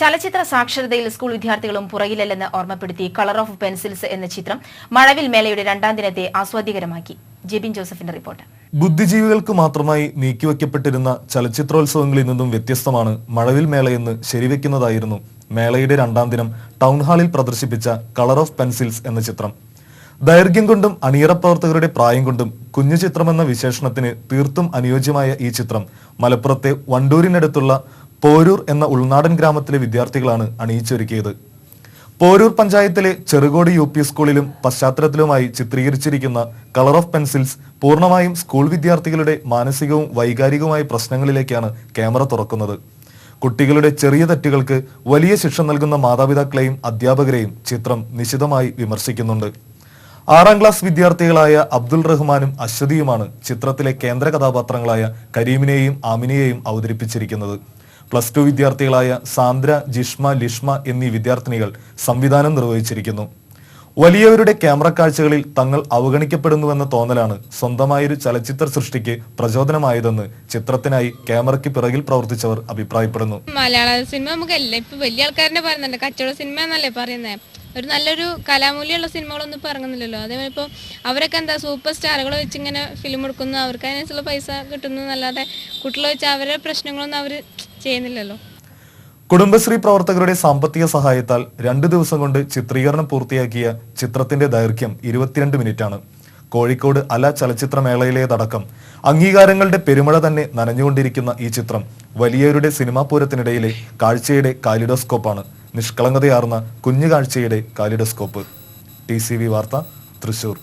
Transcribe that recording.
ചലച്ചിത്ര സാക്ഷരതയിൽ സ്കൂൾ വിദ്യാർത്ഥികളും പുറകിലല്ലെന്ന് ഓർമ്മപ്പെടുത്തി കളർ ഓഫ് പെൻസിൽസ് എന്ന ചിത്രം മഴവിൽ മേളയുടെ രണ്ടാം ദിനത്തെ ആസ്വാദ്യകരമാക്കി. ജെബിൻ ജോസഫിന്റെ റിപ്പോർട്ട്. ബുദ്ധിജീവികൾക്ക് മാത്രമായി നീക്കിവെക്കപ്പെട്ടിരുന്ന ചലച്ചിത്രോത്സവങ്ങളിൽ നിന്നും വ്യത്യസ്തമാണ് മഴവിൽ മേളയെന്ന് ശരിവെക്കുന്നതായിരുന്നു മേളയുടെ രണ്ടാം ദിനം ടൗൺ ഹാളിൽ പ്രദർശിപ്പിച്ച കളർ ഓഫ് പെൻസിൽസ് എന്ന ചിത്രം. ദൈർഘ്യം കൊണ്ടും അണിയറ പ്രവർത്തകരുടെ പ്രായം കൊണ്ടും കുഞ്ഞു ചിത്രമെന്ന വിശേഷണത്തിന് തീർത്തും അനുയോജ്യമായ ഈ ചിത്രം മലപ്പുറത്തെ വണ്ടൂരിനടുത്തുള്ള പോരൂർ എന്ന ഉൾനാടൻ ഗ്രാമത്തിലെ വിദ്യാർത്ഥികളാണ് അണിയിച്ചൊരുക്കിയത്. പോരൂർ പഞ്ചായത്തിലെ ചെറുകോട് യു പി സ്കൂളിലും പശ്ചാത്തലത്തിലുമായി ചിത്രീകരിച്ചിരിക്കുന്ന കളർ ഓഫ് പെൻസിൽസ് പൂർണമായും സ്കൂൾ വിദ്യാർത്ഥികളുടെ മാനസികവും വൈകാരികവുമായ പ്രശ്നങ്ങളിലേക്കാണ് ക്യാമറ തുറക്കുന്നത്. കുട്ടികളുടെ ചെറിയ തെറ്റുകൾക്ക് വലിയ ശിക്ഷ നൽകുന്ന മാതാപിതാക്കളെയും അധ്യാപകരെയും ചിത്രം നിശിതമായി വിമർശിക്കുന്നുണ്ട്. ആറാം ക്ലാസ് വിദ്യാർത്ഥികളായ അബ്ദുൾ റഹ്മാനും അശ്വതിയുമാണ് ചിത്രത്തിലെ കേന്ദ്ര കഥാപാത്രങ്ങളായ കരീമിനെയും ആമിനെയും അവതരിപ്പിച്ചിരിക്കുന്നത്. പ്ലസ് ടു വിദ്യാർത്ഥികളായ സാന്ദ്ര ജിഷ്മ ലിഷ്മ എന്നീ വിദ്യാർത്ഥിനികൾ സംവിധാനം നിർവഹിച്ചിരിക്കുന്നു. വലിയവരുടെ ക്യാമറ കാഴ്ചകളിൽ തങ്ങൾ അവഗണിക്കപ്പെടുന്നുവെന്ന തോന്നലാണ് സ്വന്തമായൊരു ചലച്ചിത്ര സൃഷ്ടിക്ക് പ്രചോദനമായതെന്ന് ചിത്രത്തിനായി ക്യാമറയ്ക്ക് പിറകിൽ പ്രവർത്തിച്ചവർ അഭിപ്രായപ്പെടുന്നു. മലയാള സിനിമ നമുക്ക് ഇപ്പൊ വലിയ ആൾക്കാരനെ പറയുന്നുണ്ട്. കച്ചവട സിനിമ എന്നല്ലേ പറയുന്നത് ഒരു നല്ലൊരു കലാമൂല്യമുള്ള സിനിമകളൊന്നും ഇപ്പൊ ഇറങ്ങുന്നില്ലല്ലോ. അതേപോലെ ഇപ്പോൾ അവരൊക്കെ എന്താ സൂപ്പർ സ്റ്റാറുകൾ വെച്ച് ഇങ്ങനെ ഫിലിം എടുക്കുന്നു. അവർക്ക് അതിനനുസരിച്ചുള്ള പൈസ കിട്ടുന്നു. എന്നല്ലാതെ കുട്ടികളെ വെച്ച് അവരുടെ പ്രശ്നങ്ങളൊന്നും അവർ ചെയ്യുന്നില്ലല്ലോ. കുടുംബശ്രീ പ്രവർത്തകരുടെ സാമ്പത്തിക സഹായത്താൽ രണ്ട് ദിവസം കൊണ്ട് ചിത്രീകരണം പൂർത്തിയാക്കിയ ചിത്രത്തിന്റെ ദൈർഘ്യം ഇരുപത്തിരണ്ട് മിനിറ്റാണ്. കോഴിക്കോട് അല ചലച്ചിത്രമേളയിലേതടക്കം അംഗീകാരങ്ങളുടെ പെരുമഴ തന്നെ നനഞ്ഞുകൊണ്ടിരിക്കുന്ന ഈ ചിത്രം വലിയവരുടെ സിനിമാ പൂരത്തിനിടയിലെ കാഴ്ചയുടെ കാലിഡോസ്കോപ്പാണ്. നിഷ്കളങ്കതയാർന്ന കുഞ്ഞു കാഴ്ചയുടെ കാലിഡോസ്കോപ്പ്. ടി സി വി വാർത്ത തൃശൂർ.